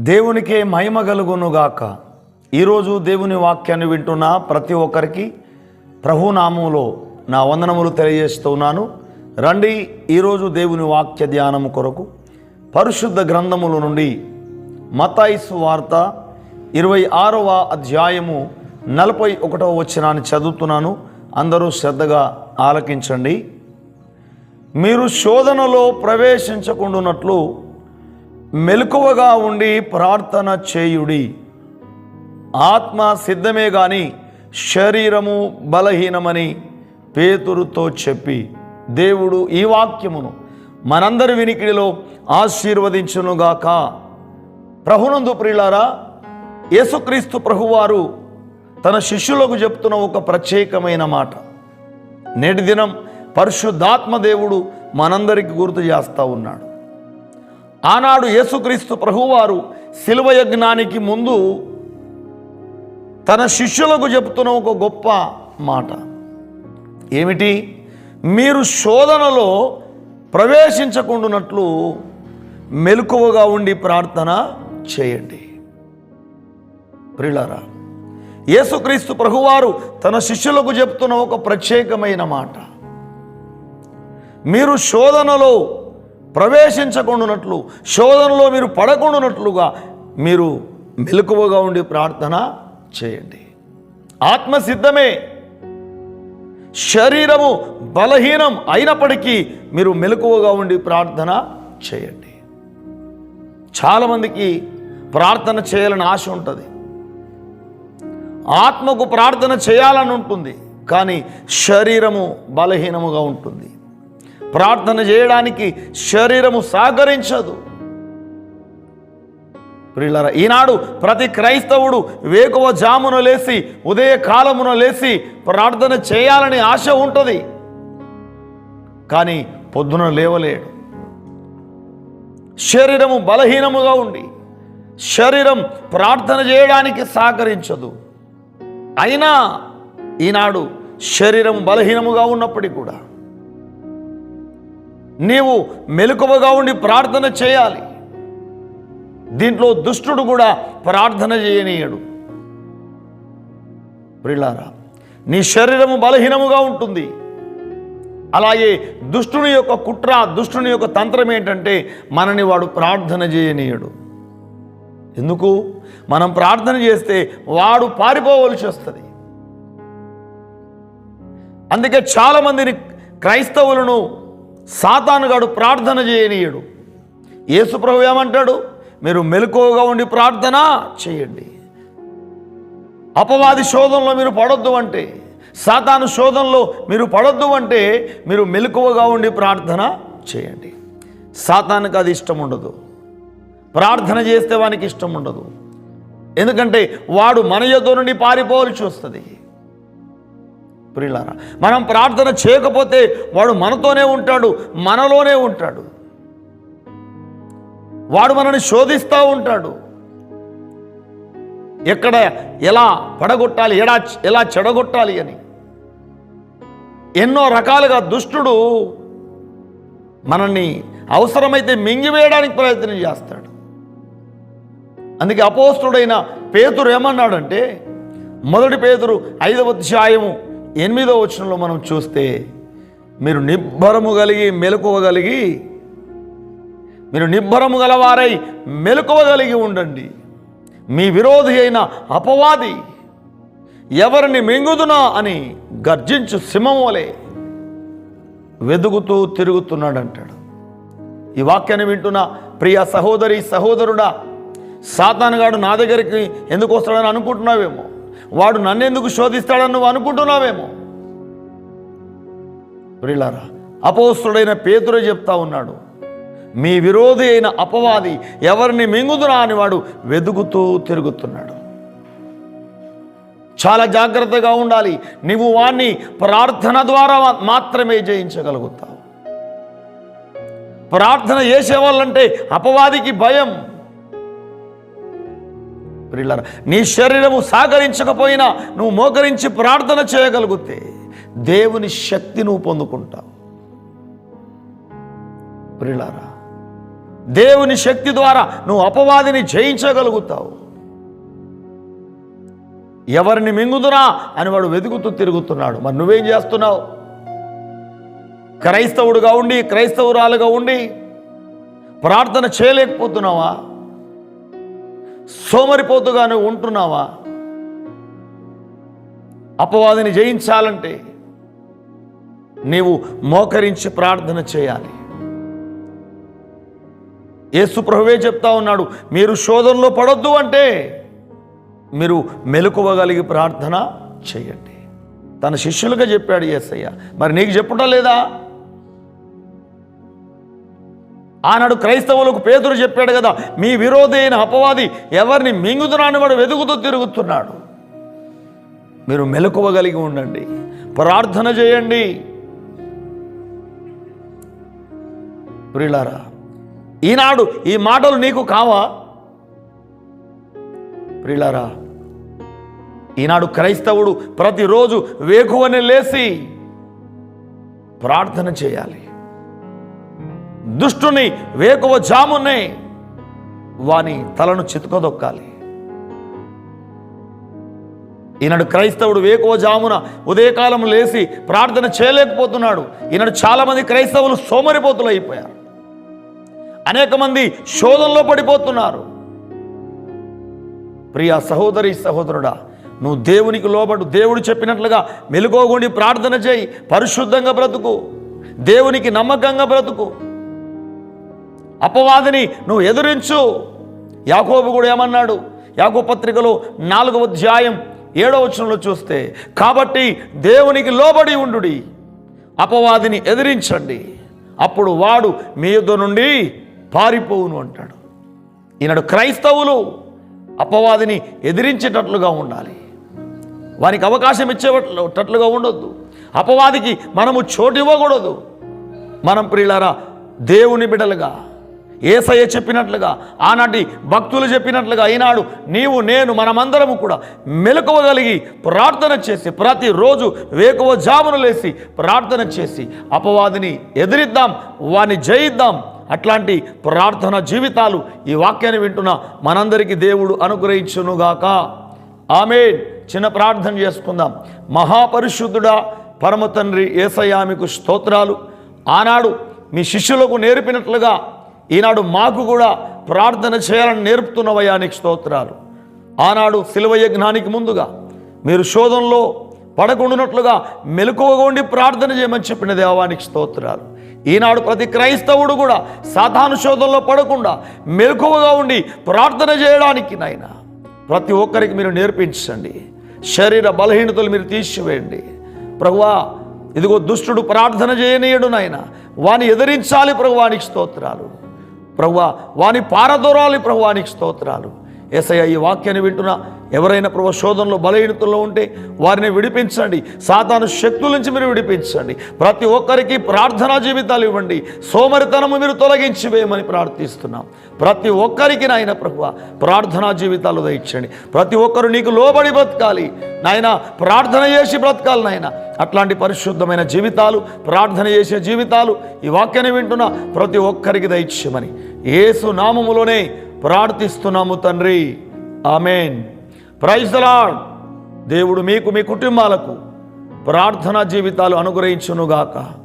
దేవునికే మహిమ కలుగునుగాక. ఈరోజు దేవుని వాక్యాన్ని వింటున్న ప్రతి ఒక్కరికి ప్రభునామంలో నా వందనములు తెలియజేస్తున్నాను. రండి ఈరోజు దేవుని వాక్య ధ్యానము కొరకు పరిశుద్ధ గ్రంథముల నుండి మతాయిసు వార్త ఇరవై ఆరవ అధ్యాయము నలభై ఒకటవ వచ్చినాన్ని చదువుతున్నాను. అందరూ శ్రద్ధగా ఆలకించండి. మీరు శోధనలో ప్రవేశించకుండానట్లు మెలకువగా ఉండి ప్రార్థన చేయుడి. ఆత్మ సిద్ధమే గాని శరీరము బలహీనమని పేతురుతో చెప్పి దేవుడు ఈ వాక్యమును మనందరి వినికిడిలో ఆశీర్వదించునుగాక. ప్రభునందు ప్రియులారా యేసుక్రీస్తు ప్రభువారు తన శిష్యులకు చెప్తున్న ఒక ప్రత్యేకమైన మాట. నేటి దినం పరిశుద్ధాత్మ దేవుడు మనందరికి గుర్తు చేస్తూ ఉన్నాడు. ఆనాడు యేసుక్రీస్తు ప్రభువారు శిలువ యజ్ఞానికి ముందు తన శిష్యులకు చెప్తున్న ఒక గొప్ప మాట. ఏమిటి? మీరు శోధనలో ప్రవేశించకుండానట్లు మెలకువగా ఉండి ప్రార్థన చేయండి. ప్రిలారా యేసుక్రీస్తు ప్రభువారు తన శిష్యులకు చెప్తున్న ఒక ప్రత్యేకమైన మాట. మీరు శోధనలో ప్రవేశించకుండానట్లు శోధనలో మీరు పడకుండానట్లుగా మీరు మెలకువగా ఉండి ప్రార్థన చేయండి. ఆత్మ సిద్ధమే. శరీరము బలహీనం అయినప్పటికీ మీరు మెలకువగా ఉండి ప్రార్థన చేయండి. చాలామందికి ప్రార్థన చేయాలని ఆశ ఉంటుంది. ఆత్మకు ప్రార్థన చేయాలని ఉంటుంది. కానీ శరీరము బలహీనముగా ఉంటుంది. ప్రార్థన చేయడానికి శరీరము సహకరించదు. ప్రియులరా ఈనాడు ప్రతి క్రైస్తవుడు వేకువ జామున లేచి ఉదయ కాలమున లేచి ప్రార్థన చేయాలని ఆశ ఉంటుంది. కానీ పొద్దున లేవలేడు. శరీరము బలహీనముగా ఉండి శరీరం ప్రార్థన చేయడానికి సహకరించదు. అయినా ఈనాడు శరీరం బలహీనముగా ఉన్నప్పటికీ కూడా నీవు మెలకువగా ఉండి ప్రార్థన చేయాలి. దీంట్లో దుష్టుడు కూడా ప్రార్థన చేయనీయడు. ప్రిలారా నీ శరీరము బలహీనముగా ఉంటుంది. అలాగే దుష్టుని యొక్క కుట్ర దుష్టుని యొక్క తంత్రం ఏంటంటే మనని వాడు ప్రార్థన చేయనీయడు. ఎందుకు? మనం ప్రార్థన చేస్తే వాడు పారిపోవలసి వస్తుంది. అందుకే చాలామందిని క్రైస్తవులను సాతానుగాడు ప్రార్థన చేయనీయడు. యేసుప్రభు ఏమంటాడు? మీరు మెలకువగా ఉండి ప్రార్థన చేయండి. అపవాది శోధనలో మీరు పడొద్దు అంటే సాతాను శోధనలో మీరు పడొద్దు అంటే మీరు మెలకువగా ఉండి ప్రార్థన చేయండి. సాతానికి అది ఇష్టం ఉండదు. ప్రార్థన చేస్తే వానికి ఇష్టం ఉండదు. ఎందుకంటే వాడు మన యొద్ద నుండి పారిపోవాల్సి వస్తుంది. ప్రియులారా మనం ప్రార్థన చేయకపోతే వాడు మనతోనే ఉంటాడు మనలోనే ఉంటాడు. వాడు మనల్ని శోధిస్తూ ఉంటాడు. ఎక్కడ ఎలా పడగొట్టాలి ఎలా ఎలా చెడగొట్టాలి అని. ఎన్నో రకాలుగా దుష్టుడు మనల్ని అవసరమైతే మింగివేయడానికి ప్రయత్నం చేస్తాడు. అందుకే అపోస్తుడైన పేతురు ఏమన్నాడంటే మొదటి పేతురు ఐదవ అధ్యాయము ఎనిమిదో వచనంలో మనం చూస్తే మీరు నిబ్బరము కలిగి మెలకువగలిగి మీరు నిబ్బరము గలవారై మెలకువగలిగి ఉండండి. మీ విరోధి అయిన అపవాది ఎవరిని మింగుదునా అని గర్జించు సింహం వలె వెదుగుతూ తిరుగుతున్నాడంటాడు. ఈ వాక్యాన్ని వింటున్న ప్రియ సహోదరి సహోదరుడా సాతానుగాడు నా దగ్గరికి ఎందుకు వస్తాడని అనుకుంటున్నావేమో? వాడు నన్నెందుకు శోధిస్తాడని నువ్వు అనుకుంటున్నావేమో? ప్రిలారా అపోస్తుడైన పేతురే చెప్తా ఉన్నాడు మీ విరోధి అయిన అపవాది ఎవరిని మింగుదురా అని వాడు వెతుకుతూ తిరుగుతున్నాడు. చాలా జాగ్రత్తగా ఉండాలి నువ్వు వాణ్ణి ప్రార్థన ద్వారా మాత్రమే జయించగలుగుతావు. ప్రార్థన చేసేవాళ్ళంటే అపవాదికి భయం. ప్రిల్లర నీ శరీరము సహకరించకపోయినా నువ్వు మోకరించి ప్రార్థన చేయగలిగితే దేవుని శక్తి నువ్వు పొందుకుంటావు. ప్రిలారా దేవుని శక్తి ద్వారా నువ్వు అపవాదిని జయించగలుగుతావు. ఎవరిని మింగుదురా అని వాడు వెతుకుతూ తిరుగుతున్నాడు. మరి నువ్వేం చేస్తున్నావు? క్రైస్తవుడుగా ఉండి క్రైస్తవురాలుగా ఉండి ప్రార్థన చేయలేకపోతున్నావా? సోమరిపోతుగానే ఉంటున్నావా? అపవాదిని జయించాలంటే నీవు మోకరించి ప్రార్థన చేయాలి. యేసు ప్రభువే చెప్తా ఉన్నాడు మీరు శోధనలో పడొద్దు అంటే మీరు మెలకువగలిగి ప్రార్థన చేయండి. తన శిష్యులుగా చెప్పాడు ఏసయ్య మరి నీకు చెప్పటం లేదా? ఆనాడు క్రైస్తవులకు పేదలు చెప్పాడు కదా మీ విరోధి అయిన అపవాది ఎవరిని మింగుతున్నాను వాడు వెతుకుతూ తిరుగుతున్నాడు. మీరు మెలకువగలిగి ఉండండి ప్రార్థన చేయండి. ప్రియులారా ఈనాడు ఈ మాటలు నీకు కావా? ప్రియులారా ఈనాడు క్రైస్తవుడు ప్రతిరోజు వేకువని లేచి ప్రార్థన చేయాలి. దుష్టుని వేకువ జామునే వాని తలను చితుకదొక్కాలి. ఈనాడు క్రైస్తవుడు వేకువ జామున ఉదయకాలం లేచి ప్రార్థన చేయలేకపోతున్నాడు. ఈనాడు చాలామంది క్రైస్తవులు సోమరిపోతులు అయిపోయారు. అనేక మంది శోధనలో పడిపోతున్నారు. ప్రియ సహోదరి సహోదరుడా నువ్వు దేవునికి లోబడు దేవుడు చెప్పినట్లుగా మెలుకోగుండి ప్రార్థన చేయి పరిశుద్ధంగా బ్రతుకు. దేవునికి నమ్మకంగా బ్రతుకు. అపవాదిని నువ్వు ఎదురించు. యాకోబు కూడా ఏమన్నాడు? యాకో పత్రికలో నాలుగవ అధ్యాయం ఏడవ వచనంలో చూస్తే కాబట్టి దేవునికి లోబడి ఉండుడి అపవాదిని ఎదిరించండి. అప్పుడు వాడు మీ యుద్ధ నుండి పారిపోవును అంటాడు. ఈనాడు క్రైస్తవులు అపవాదిని ఎదిరించేటట్లుగా ఉండాలి. వారికి అవకాశం ఇచ్చేటట్లుగా ఉండొద్దు. అపవాదికి మనము చోటు ఇవ్వకూడదు. మనం ప్రియులారా దేవుని బిడలుగా ఏసయ్య చెప్పినట్లుగా ఆనాటి భక్తులు చెప్పినట్లుగా ఈనాడు నీవు నేను మనమందరము కూడా మెలకువగలిగి ప్రార్థన చేసి ప్రతిరోజు వేకువ జామును లేసి ప్రార్థన చేసి అపవాదిని ఎదిరిద్దాం వాని జయిద్దాం అట్లాంటి ప్రార్థన జీవితాలు ఈ వాక్యాన్ని వింటున్న మనందరికీ దేవుడు అనుగ్రహించునుగాక. ఆమె చిన్న ప్రార్థన చేసుకుందాం. మహాపరిశుద్ధుడా పరమ తండ్రి ఏసయ్యా మీకు స్తోత్రాలు. ఆనాడు మీ శిష్యులకు నేర్పినట్లుగా ఈనాడు మాకు కూడా ప్రార్థన చేయాలని నేర్పుతున్నవయ్యా నీకు స్తోత్రాలు. ఆనాడు శిలువ యజ్ఞానికి ముందుగా మీరు శోధంలో పడకుండునట్లుగా మెలకువగా ఉండి ప్రార్థన చేయమని చెప్పిన దేవానికి స్తోత్రాలు. ఈనాడు ప్రతి క్రైస్తవుడు కూడా సాధారణ శోధంలో పడకుండా మెలకువగా ఉండి ప్రార్థన చేయడానికి నాయన ప్రతి ఒక్కరికి మీరు నేర్పించండి. శరీర బలహీనతలు మీరు తీసివేయండి. ప్రభువా ఇదిగో దుష్టుడు ప్రార్థన చేయనీయడు నాయన వాని ఎదిరించాలి ప్రభువానికి స్తోత్రాలు. ప్రభువా వాని పారదోరాలి ప్రభువానికి స్తోత్రాలు. ఏసయ్య ఈ వాక్యాన్ని వింటున్నా ఎవరైనా ప్రభు శోధనలో బలహీనతల్లో ఉంటే వారిని విడిపించండి. సాతాను శక్తుల నుంచి మీరు విడిపించండి. ప్రతి ఒక్కరికి ప్రార్థనా జీవితాలు ఇవ్వండి. సోమరితనము మీరు తొలగించి వేయమని ప్రార్థిస్తున్నాం. ప్రతి ఒక్కరికి నాయన ప్రభు ప్రార్థనా జీవితాలు దయించండి ప్రతి ఒక్కరు నీకు లోబడి బ్రతకాలి. నాయన ప్రార్థన చేసి బ్రతకాలి నాయన. అట్లాంటి పరిశుద్ధమైన జీవితాలు ప్రార్థన చేసే జీవితాలు ఈ వాక్యాన్ని వింటున్న ప్రతి ఒక్కరికి దయచేయమని. ఏసు నామములోనే ప్రార్థిస్తున్నాము తండ్రి. ఆమెన్. Praise lord. దేవుడు మీకు మీ కుటుంబాలకు ప్రార్థనా జీవితాలు అనుగ్రహించునుగాక.